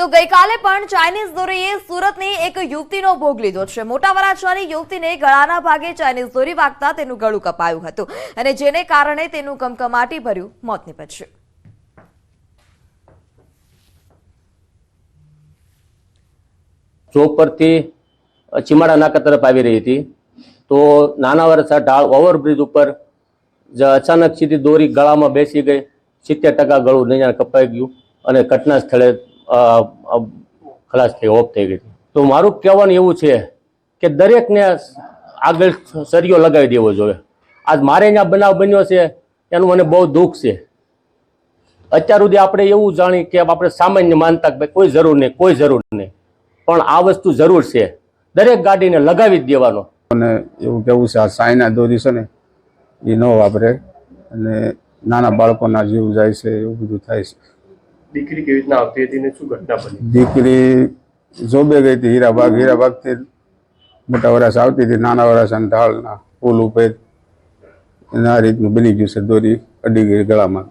તો ગઈકાલે પણ ચાઇનીઝ દોરીએ સુરતની એક યુવતીનો ભોગ લીધો છે. મોટા વરાછાની યુવતીને ગળાના ભાગે ચાઇનીઝ દોરી વાગતા તેનું ગળું કપાયું હતું અને જેને કારણે તેનું કમકમાટી ભર્યું મોત નીપજ્યું. ચોક પરથી ચીમાડા નાકા તરફ આવી રહી હતી. તો નાના વરસા ઢાળ ઓવરબ્રિજ ઉપર અચાનક સીધી દોરી ગળામાં બેસી ગઈ. સિત્તેર ટકા ગળું નહીં કપાઈ ગયું અને ઘટના સ્થળે ખલાસ થઈ, ઓફ થઈ ગઈ તો મારું કહેવાનું એવું છે કે દરેકને આગળ સરિયો લગાવી દેવો જોઈએ. આજ મારે અહીંયા બનાવ બન્યો છે, એનું મને બહુ દુઃખ છે. અત્યાર સુધી આપણે એવું જાણી કે આપણે સામાન્ય માનતા કે કોઈ જરૂર નહીં, કોઈ જરૂર નહીં. પણ આ વસ્તુ જરૂર છે. દરેક ગાડીને લગાવી જ દેવાનો. અને એવું કેવું છે, આ સાયના દોરી છે ને, એ ન વાપરે. અને નાના બાળકોના જીવ જાય છે, એવું બધું થાય છે. દીકરી કેવી રીતના આવતી હતી ને શું ઘટના બની? દીકરી જોબે ગઈ હતી હીરાબાગ. હીરાબાગથી મોટા વરસ આવતી હતી, નાના વરસ અને ઢાળના પુલ ઉપર આ રીતનું બની ગયું છે, દોરી અડી ગઈ ગળામાં.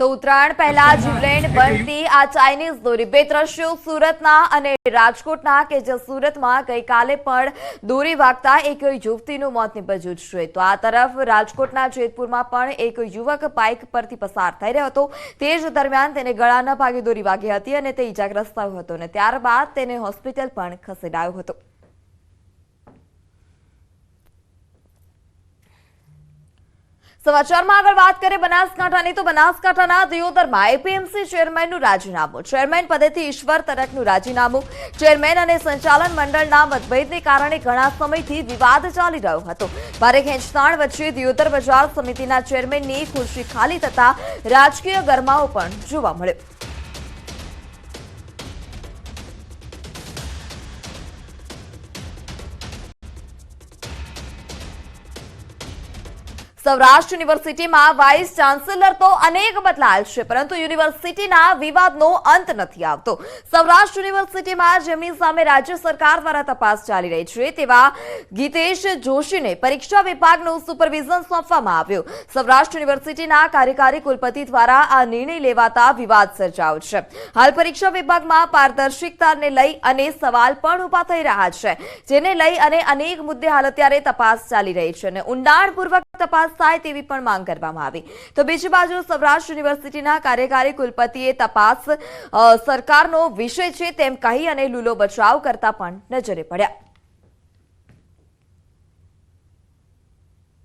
તો ઉત્તરાયણ પહેલા જીવલેણ બનતી આ ચાઇનીઝ દોરી. બે દ્રશ્યો સુરતના અને રાજકોટના કે જે સુરતમાં ગઈકાલે પણ દોરી વાગતા એક યુવતીનું મોત નીપજ્યું છે. તો આ તરફ રાજકોટના જેતપુરમાં પણ એક યુવક બાઇક પરથી પસાર થઈ રહ્યો હતો. તે જ દરમિયાન તેને ગળાના ભાગે દોરી વાગી હતી અને તે ઇજાગ્રસ્ત થયો હતો અને ત્યારબાદ તેને હોસ્પિટલ પણ ખસેડાયો હતો. સમાચારમાં આગળ વાત કરીએ બનાસકાંઠાની, તો બનાસકાંઠાના દિયોદરમાં એપીએમસી ચેરમેનનું રાજીનામું. ચેરમેન પદેથી ઈશ્વર તરકનું રાજીનામું. ચેરમેન અને સંચાલન મંડળના મતભેદને કારણે ઘણા સમયથી વિવાદ ચાલી રહ્યો હતો. ભારે ખેંચતાણ વચ્ચે દિયોદર બજાર સમિતિના ચેરમેનની ખુરશી ખાલી થતા રાજકીય ગરમાવો પણ જોવા મળ્યો. સૌરાષ્ટ્ર યુનિવર્સિટીમાં વાઇસ ચાન્સેલર તો અનેક બદલાયેલ છે, પરંતુ યુનિવર્સિટીના વિવાદનો અંત નથી આવતો. સૌરાષ્ટ્ર યુનિવર્સિટીમાં જેમની સામે રાજ્ય સરકાર દ્વારા તપાસ ચાલી રહી છે, તેવા ગીતેશ જોશીને પરીક્ષા વિભાગનું સુપરવિઝન સોંપવામાં આવ્યું. સૌરાષ્ટ્ર યુનિવર્સિટીના કાર્યકારી કુલપતિ દ્વારા આ નિર્ણય લેવાતા વિવાદ સર્જાયો છે. હાલ પરીક્ષા વિભાગમાં પારદર્શિકતાને લઈ અને સવાલ પણ ઊભા થઈ રહ્યા છે, જેને લઈ અને અનેક મુદ્દે હાલ અત્યારે તપાસ ચાલી રહી છે અને ઊંડાણપૂર્વક તપાસ થાય તેવી પણ માંગ કરવામાં આવી. તો બીજી બાજુ સૌરાષ્ટ્ર યુનિવર્સિટીના કાર્યકારી કુલપતિએ તપાસ સરકારનો વિષય છે તેમ કહી અને લૂલો બચાવ કરતા પણ નજરે પડ્યા.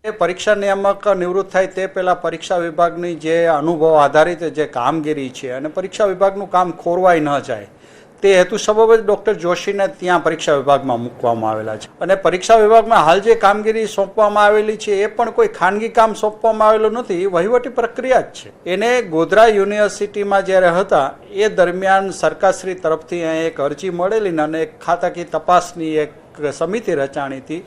પરીક્ષા નિયામક નિવૃત્ત થાય તે પહેલાં પરીક્ષા વિભાગની જે અનુભવ આધારિત જે કામગીરી છે અને પરીક્ષા વિભાગનું કામ ખોરવાય ન જાય તે હેતુ સબબ જ ડૉક્ટર જોશીને ત્યાં પરીક્ષા વિભાગમાં મૂકવામાં આવેલા છે. અને પરીક્ષા વિભાગમાં હાલ જે કામગીરી સોંપવામાં આવેલી છે, એ પણ કોઈ ખાનગી કામ સોંપવામાં આવેલું નથી વહીવટી પ્રક્રિયા જ છે. એને ગોધરા યુનિવર્સિટીમાં જ્યારે હતા, એ દરમિયાન સરકારશ્રી તરફથી અહીં એક અરજી મળેલી અને એક ખાતાકીય તપાસની એક સમિતિ રચાણી હતી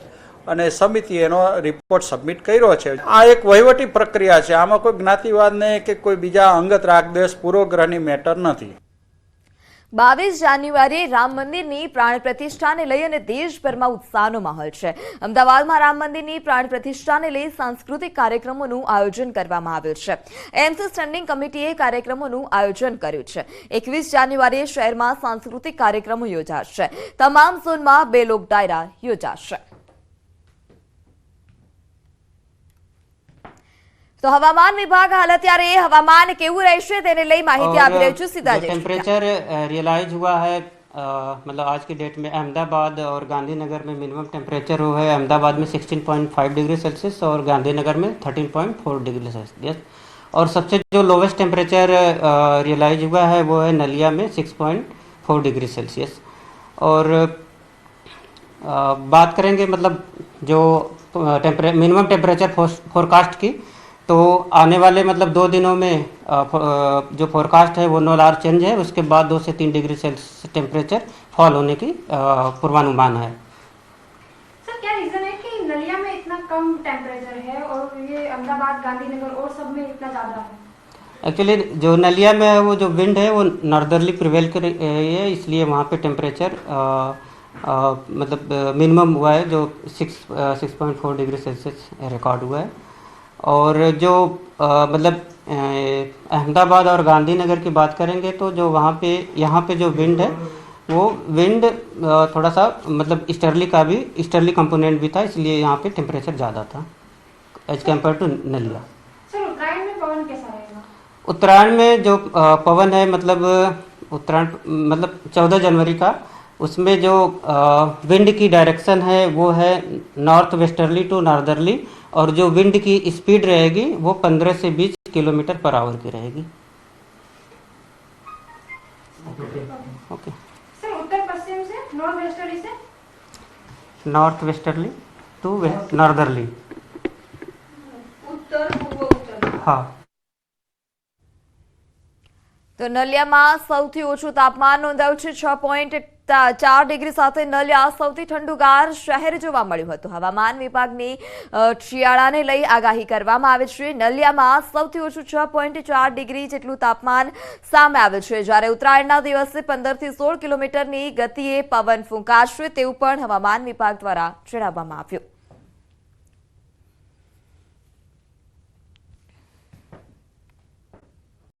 અને સમિતિ એનો રિપોર્ટ સબમિટ કર્યો છે. આ એક વહીવટી પ્રક્રિયા છે. આમાં કોઈ જ્ઞાતિવાદને કે કોઈ બીજા અંગત રાગદેશ પૂર્વગ્રહની મેટર નથી. બાવીસ જાન્યુઆરીએ રામ મંદિરની પ્રાણ પ્રતિષ્ઠાને લઈ અને દેશભરમાં ઉત્સાહનો માહોલ છે. અમદાવાદમાં રામ મંદિરની પ્રાણ પ્રતિષ્ઠાને લઈ સાંસ્કૃતિક કાર્યક્રમોનું આયોજન કરવામાં આવ્યું છે. એમસી સ્ટેન્ડિંગ કમિટીએ કાર્યક્રમોનું આયોજન કર્યું છે. એકવીસ જાન્યુઆરીએ શહેરમાં સાંસ્કૃતિક કાર્યક્રમો યોજાશે. તમામ ઝોનમાં બે લોક ડાયરા યોજાશે. તો હવામાન વિભાગ હાલ અત્યારે હવામાન કેવું રહેશે તેને લઈ માહિતી આપી રહ્યું છું સીધા જઈશું. टेम्परेचर रियलाइज हुआ है अ, मतलब आज की डेट में अहमदाबाद और गांधीनगर में मिनिमम टेम्परेचर हुआ है अहमदाबाद में 16.5 डिग्री सेल्सियस और गांधीनगर में 13.4 डिग्री सेल्सियस और सबसे जो लोवेस्ट टेम्परेचर रियलाइज हुआ है वो है नलिया में 6.4 डिग्री सेल्सियस और अ, बात करेंगे मतलब जो टेम्परे मिनिमम टेम्परेचर फोरकास्ट की तो आने वाले मतलब दो दिनों में जो फोरकास्ट है वो नो लार चेंज है उसके बाद दो से तीन डिग्री सेल्सियस टेम्परेचर फॉल होने की पूर्वानुमान है। सर क्या रीजन है कि नलिया में इतना कम टेम्परेचर है और ये अहमदाबाद गांधीनगर और सब में इतना ज़्यादा है? एक्चुअली जो नलिया में है वो जो विंड है वो नॉर्दर्ली प्रिवेल कर रही है इसलिए वहाँ पे टेम्परेचर मतलब मिनिमम हुआ है जो six six point four degree Celsius record हुआ है। और जो अ, मतलब अहमदाबाद और गांधीनगर की बात करेंगे तो जो वहाँ पे यहाँ पे जो विंड है वो विंड थोड़ा सा मतलब ईस्टर्ली का भी ईस्टर्ली कंपोनेंट भी था इसलिए यहाँ पे टेम्परेचर ज़्यादा था as compared to Naliya. Uttarayan में पवन कैसा रहेगा? उत्तरायण में जो पवन है मतलब उत्तरायण मतलब चौदह जनवरी का उसमें जो विंड की डायरेक्शन है वो है नॉर्थ वेस्टर्ली टू नॉर्दर्ली और जो विंड की स्पीड रहेगी वो पंद्रह से बीस किलोमीटर पर आवर की रहेगी ओके सर उत्तर पश्चिम से नॉर्थ वेस्टर्ली से नॉर्थ वेस्टर्ली टू नॉर्दर्ली हाँ તો નલિયામાં સૌથી ઓછું તાપમાન નોંધાયું છે છ પોઈન્ટ ચાર ડિગ્રી સાથે નલિયા સૌથી ઠંડુગાર શહેર જોવા મળ્યું હતું. હવામાન વિભાગની શિયાળાને લઈ આગાહી કરવામાં આવે છે. નલિયામાં સૌથી ઓછું છ પોઈન્ટ ચાર ડિગ્રી જેટલું તાપમાન સામે આવ્યું છે. જ્યારે ઉત્તરાયણના દિવસે પંદરથી સોળ કિલોમીટરની ગતિએ પવન ફૂંકાશે તેવું પણ હવામાન વિભાગ દ્વારા જણાવવામાં આવ્યું.